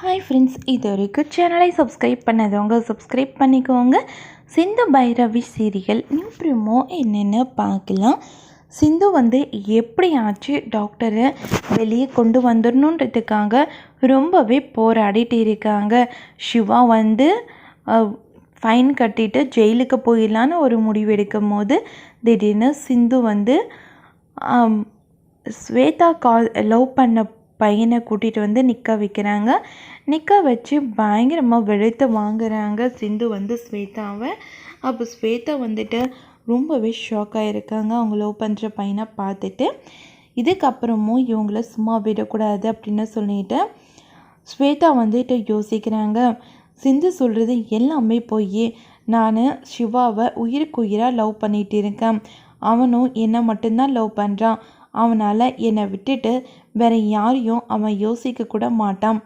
Hi friends இது வரைக்கும் சேனலை சப்ஸ்கிரைப் பண்ணதவங்க சப்ஸ்கிரைப் பண்ணிக்கோங்க. Sindhu Bhairavi serial new promo என்னென்னு பார்க்கலாம். சிந்து வந்து எப்படியாச்சு டாக்டரை வெளியே கொண்டு வந்துடணுன்றதுக்காக ரொம்பவே போராடிட்டு இருக்காங்க. சிவா வந்து ஃபைன் கட்டிட்டு ஜெயிலுக்கு போயிடலான்னு ஒரு முடிவு எடுக்கும் போது திடீர்னு சிந்து வந்து ஸ்வேதா கால் லவ் பண்ண பையனை கூட்டிகிட்டு வந்து நிற்க வைக்கிறாங்க. நிற்க வச்சு பயங்கரமாக வெளுத்து வாங்குறாங்க சிந்து வந்து ஸ்வேதாவை. அப்போ ஸ்வேதா வந்துட்டு ரொம்பவே ஷாக்காக இருக்காங்க அவங்க லவ் பண்ணுற பையனை பார்த்துட்டு இதுக்கப்புறமும் இவங்கள சும்மா விடக்கூடாது அப்படின்னு சொல்லிட்டு ஸ்வேதா வந்துட்டு யோசிக்கிறாங்க. சிந்து சொல்கிறது எல்லாமே போய் நான் சிவாவை உயிருக்கு உயிராக லவ் பண்ணிகிட்டு இருக்கேன். அவனும் என்னை மட்டும்தான் லவ் பண்ணுறான் அவனால் என்னை விட்டுட்டு வேற யாரையும் அவன் யோசிக்க கூட மாட்டான்.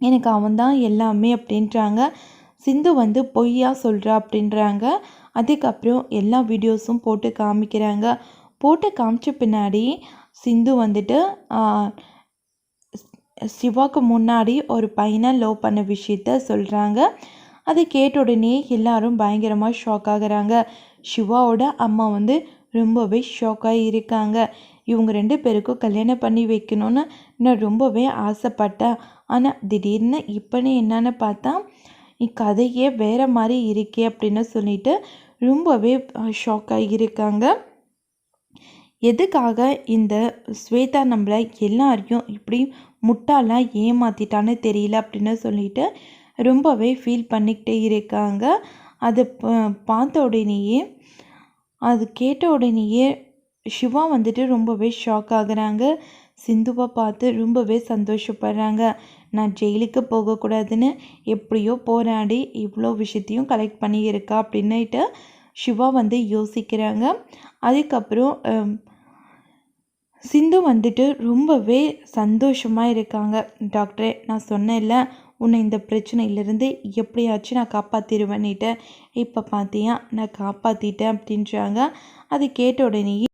எனக்கு அவன்தான் எல்லாமே அப்படின்றாங்க. சிந்து வந்து பொய்யா சொல்கிறா அப்படின்றாங்க. அதுக்கப்புறம் எல்லா வீடியோஸும் போட்டு காமிக்கிறாங்க. போட்டு காமிச்ச பின்னாடி சிந்து வந்துட்டு சிவாவுக்கு சிவாக்கு முன்னாடி ஒரு பையனை லவ் பண்ண விஷயத்த சொல்கிறாங்க அதை கேட்ட உடனே எல்லாரும் பயங்கரமாக ஷாக் ஆகுறாங்க. சிவாவோட அம்மா வந்து ரொம்பவே ஷாக்காக இருக்காங்க இவங்க ரெண்டு பேருக்கும் கல்யாணம் பண்ணி வைக்கணும்னு நான் ரொம்பவே ஆசைப்பட்டேன். ஆனால் திடீர்னு இப்போன்னு என்னென்னு பார்த்தா கதையே வேறு மாதிரி இருக்கே அப்படின்னு சொல்லிட்டு ரொம்பவே ஷாக்காக இருக்காங்க எதுக்காக இந்த ஸ்வேதா நம்மளை எல்லாரையும் இப்படி முட்டாலாம் ஏமாத்திட்டான்னு தெரியல அப்படின்னு சொல்லிட்டு ரொம்பவே ஃபீல் பண்ணிக்கிட்டே இருக்காங்க. அதை ப- பார்த்த உடனேயே அது கேட்ட உடனேயே சிவா வந்துட்டு ரொம்பவே ஷாக் ஆகுறாங்க. சிந்துவை பார்த்து ரொம்பவே சந்தோஷப்படுறாங்க. நான் ஜெயிலுக்கு போகக்கூடாதுன்னு எப்படியோ போராடி இவ்வளோ விஷயத்தையும் கலெக்ட் பண்ணியிருக்கா அப்படின்னுட்டு சிவா வந்து யோசிக்கிறாங்க. அதுக்கப்புறம் சிந்து வந்துட்டு ரொம்பவே சந்தோஷமாக இருக்காங்க. டாக்டரே நான் சொன்னேன்ல உன்னை இந்த பிரச்சனையிலேருந்து எப்படியாச்சும் நான் காப்பாற்றிடுவேன்னுட்டு இப்போ பார்த்தியா நான் காப்பாற்றிட்டேன் அப்படின்றாங்க. அது கேட்ட உடனேயே